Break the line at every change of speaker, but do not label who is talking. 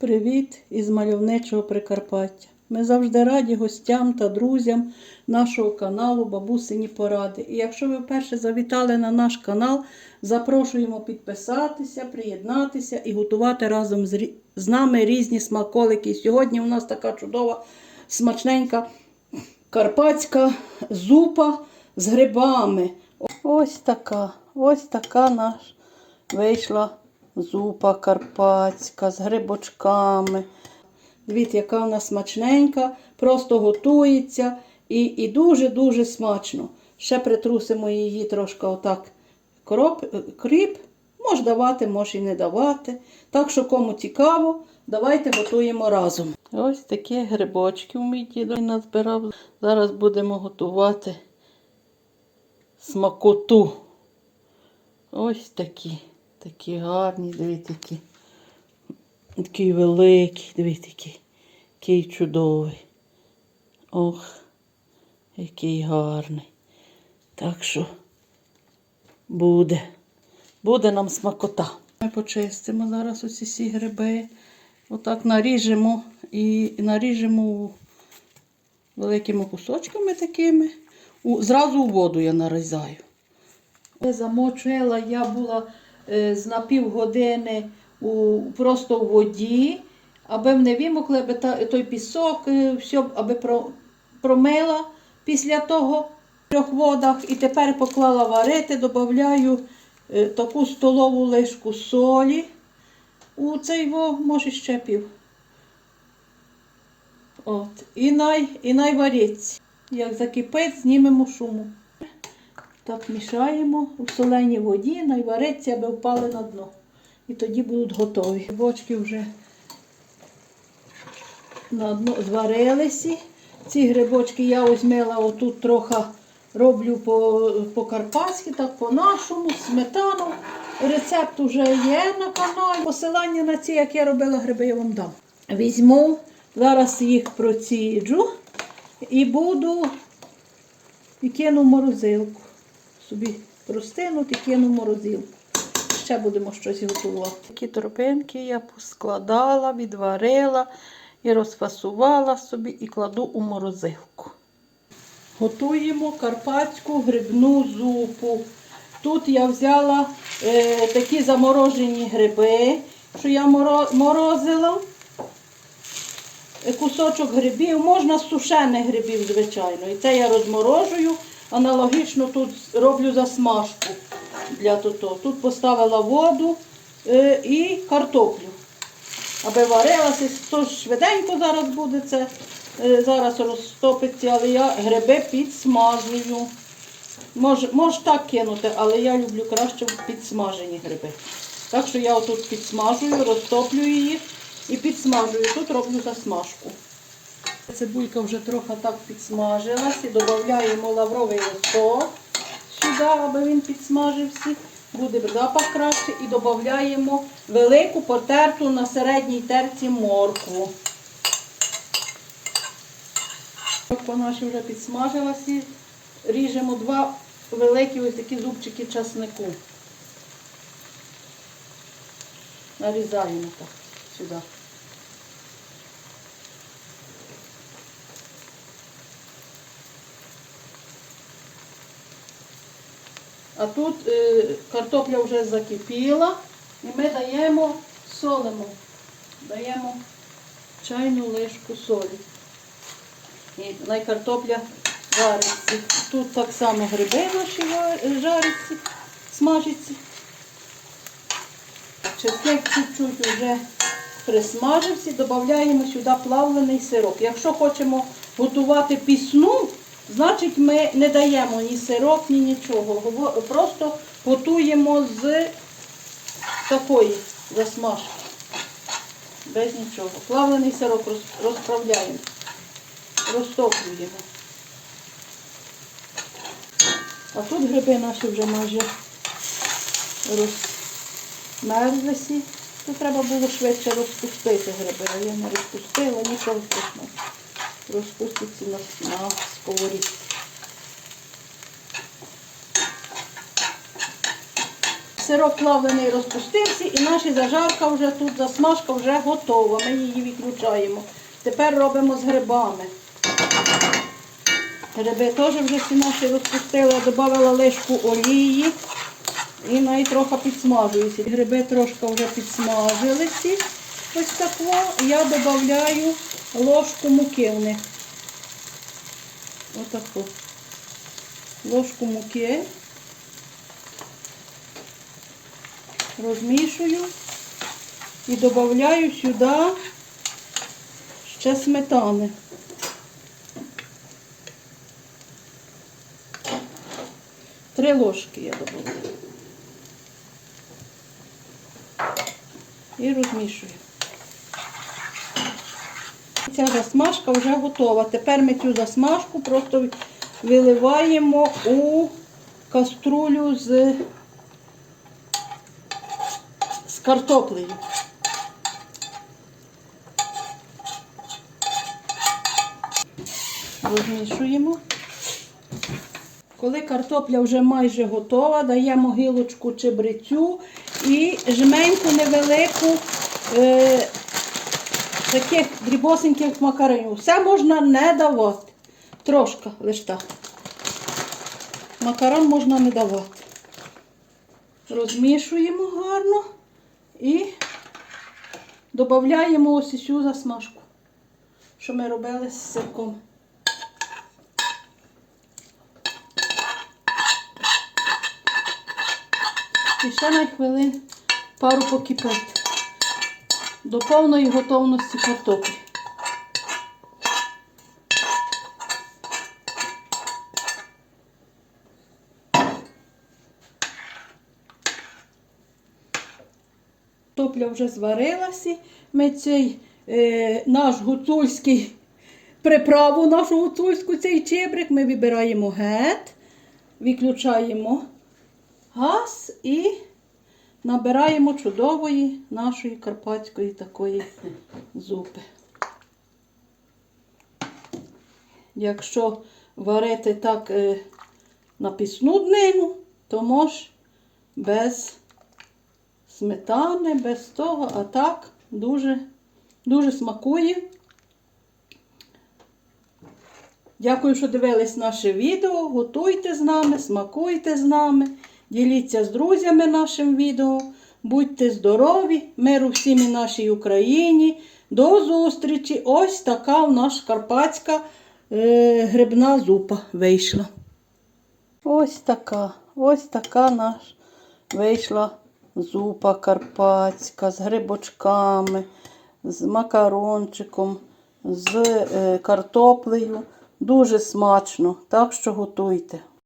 Привіт із мальовничого Прикарпаття. Ми завжди раді гостям та друзям нашого каналу Бабусині Поради. І якщо ви вперше завітали на наш канал, запрошуємо підписатися, приєднатися і готувати разом з, нами різні смаколики. Сьогодні у нас така чудова, смачненька карпатська зупа з грибами. Ось така, ось така наш вийшла зупа карпатська з грибочками. Дивіться, яка вона смачненька, просто готується і, дуже-дуже смачно. Ще притрусимо її трошки отак кроп, кріп. Може давати, може і не давати. Так що кому цікаво, давайте готуємо разом. Ось такі грибочки у мій дідо назбирав. Зараз будемо готувати смакоту. Ось такі. Такі гарні, дивіться, які. Такий великий, дивіться, який, який чудовий. Ох, який гарний. Так що буде. Буде нам смакота. Ми почистимо зараз усі ці гриби. Отак наріжемо і наріжемо великими кусочками такими. Зразу у воду я нарізаю. Замочила я була з на півгодини у, просто у воді, аби не вимокли, аби та, той пісок, е, все, аби про, промила після того в трьох водах. І тепер поклала варити, додаю е, таку столову лишку солі. У цей во, може ще пів. От. І най, і най. Як закипить, знімемо шуму. Так мішаємо у соленій воді, найвариться, аби впали на дно. І тоді будуть готові. Бочки вже на дно зварилися. Ці грибочки я озьмила отут трохи роблю по, по-карпатськи, так по-нашому, сметану. Рецепт вже є на каналі. Посилання на ці, як я робила гриби, я вам дам. Візьму, зараз їх проціджу і буду і кину в морозилку. Собі простинуть і кину морозилку. Ще будемо щось готувати. Такі торбинки я поскладала, відварила і розфасувала собі і кладу у морозилку. Готуємо карпатську грибну зупу. Тут я взяла е, такі заморожені гриби, що я морозила. Кусочок грибів, можна сушених грибів, звичайно. І це я розморожую. Аналогічно тут роблю засмажку для того. Тут поставила воду е, і картоплю. Аби варилася, то швиденько зараз буде це, е, зараз розтопиться, але я гриби підсмажую. Мож, мож так кинути, але я люблю краще підсмажені гриби. Так що я отут підсмажую, розтоплюю їх і підсмажую. Тут роблю засмажку. Цибулька вже трохи так підсмажилась і додаємо лавровий листок сюди, аби він підсмажився. Буде запах краще і додаємо велику потерту на середній терці моркву. Морква наша вже підсмажилася. Ріжемо два великі ось такі зубчики часнику. Нарізаємо так сюди. А тут е, картопля вже закипіла і ми даємо солимо. Даємо чайну лишку солі. І най картопля вариться. Тут так само гриби наші жаряться, смажаться. Чесник чуть-чуть вже присмажився, додаємо сюди плавлений сироп. Якщо хочемо готувати пісну, значить ми не даємо ні сироп, ні нічого. Просто готуємо з такої засмажки. Без нічого. Плавлений сироп розправляємо, розтоплюємо. А тут гриби наші вже майже розмерзлися. Тут треба було швидше розпустити гриби, а я не розпустила, нічого страшного. Розпуститься на, на сковорідці. сирок плавлений розпустився і наша зажарка вже тут, засмажка вже готова. Ми її відключаємо. Тепер робимо з грибами. Гриби теж вже всі наші розпустили, я додала лишку олії і навіть трохи підсмажуються. Гриби трошки вже підсмажилися. Ось тако. Я додаю ложку муки в них. Отаку. Ложку муки. Розмішую і додаю сюди ще сметани. Три ложки я додаю. І розмішую. Ця засмажка вже готова. Тепер ми цю засмажку просто виливаємо у каструлю з, з картоплею. Розмішуємо. Коли картопля вже майже готова, даємо гілочку чебрецю і жменьку невелику е, таких дрібосеньких макаронів. Все можна не давати. Трошки лише так. Макарон можна не давати. Розмішуємо гарно і додаємо ось цю засмажку, що ми робили з сирком. І ще на хвилин пару покипить. До повної готовності картоплі. Топля вже зварилася. Ми цей е, наш гуцульський приправу, нашу гуцульську, цей чебрик, ми вибираємо гет, виключаємо газ і набираємо чудової нашої карпатської такої зупи. Якщо варити так е, на пісну днину, то мож без сметани, без того, а так дуже, дуже смакує. Дякую, що дивились наше відео. Готуйте з нами, смакуйте з нами, діліться з друзями нашим відео. Будьте здорові, миру всім і нашій Україні. До зустрічі! Ось така в нас карпатська е, грибна зупа вийшла. Ось така, ось така наш вийшла зупа карпатська з грибочками, з макарончиком, з е, картоплею. Дуже смачно, так що готуйте.